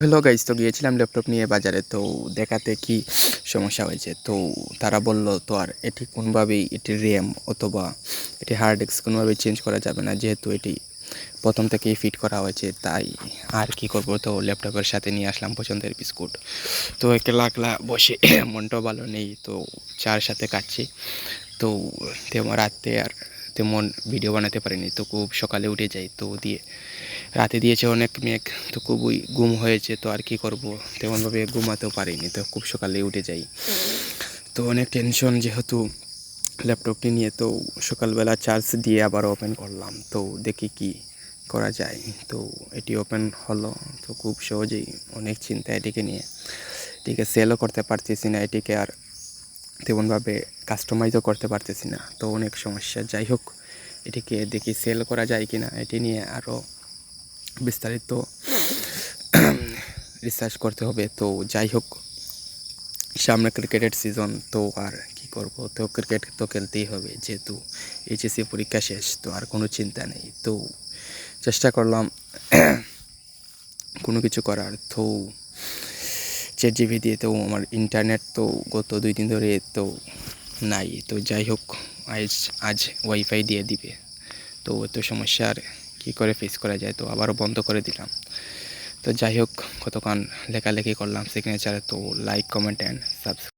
Hello guys তো গিয়েছিলাম laptop নিয়ে বাজারে, তো দেখাতে কি সমস্যা হয়েছে? তো তারা বলল, তো আর এটি কোনোভাবেই, এটি র্যাম অথবা এটি হার্ড ডিস্ক কোনোভাবেই চেঞ্জ করা যাবে না, যেহেতু এটি প্রথম থেকেই ফিট করা হয়েছে, তাই আর কি করব? তো ল্যাপটপের সাথে নিয়ে আসলাম পছন্দের বিস্কুট। তো একলা একলা বসে, মনটাও ভালো নেই, তো চার সাথে কাটছি। তো তেমন রাতে আর তেমন ভিডিও বানাতে পারিনি, তো খুব সকালে উঠে যাই, তো দিয়ে রাতে দিয়েছে অনেক মেঘ, তো খুবই ঘুম হয়েছে, তো আর কি করব? তেমনভাবে ঘুমাতেও পারিনি, তো খুব সকালে উঠে যাই। তো অনেক টেনশন যেহেতু ল্যাপটপটি নিয়ে, তো সকালবেলা চার্জ দিয়ে আবার ওপেন করলাম, তো দেখি কি করা যায়। তো এটি ওপেন হলো, তো খুব সহজেই অনেক চিন্তা এটিকে নিয়ে। এটিকে সেলও করতে পারতেছি না, এটিকে আর তেমনভাবে কাস্টমাইজও করতে পারতেছি না, তো অনেক সমস্যা। যাই হোক, এটিকে দেখি সেল করা যায় কি না এটি নিয়ে আরও বিস্তারিত রিসার্চ করতে হবে। তো যাই হোক সামনে ক্রিকেটের সিজন তো আর কি করব? তো ক্রিকেট তো খেলতেই হবে যেহেতু এইচএসসি পরীক্ষা শেষ তো আর কোনো চিন্তা নেই। তো চেষ্টা করলাম কোনো কিছু করার। তো চেট জিবি দিয়ে তো আমার ইন্টারনেট তো গত দুই দিন ধরে তো নাই। তো যাই হোক আজ আজ ওয়াইফাই দিয়ে দিবে। তো এত সমস্যার কী করে ফেস করা যায়, তো আবারও বন্ধ করে দিলাম। তো যাই হোক, কতক্ষণ লেখালেখি করলাম সিগনেচারে তো লাইক কমেন্ট অ্যান্ড সাবস্ক্রাইব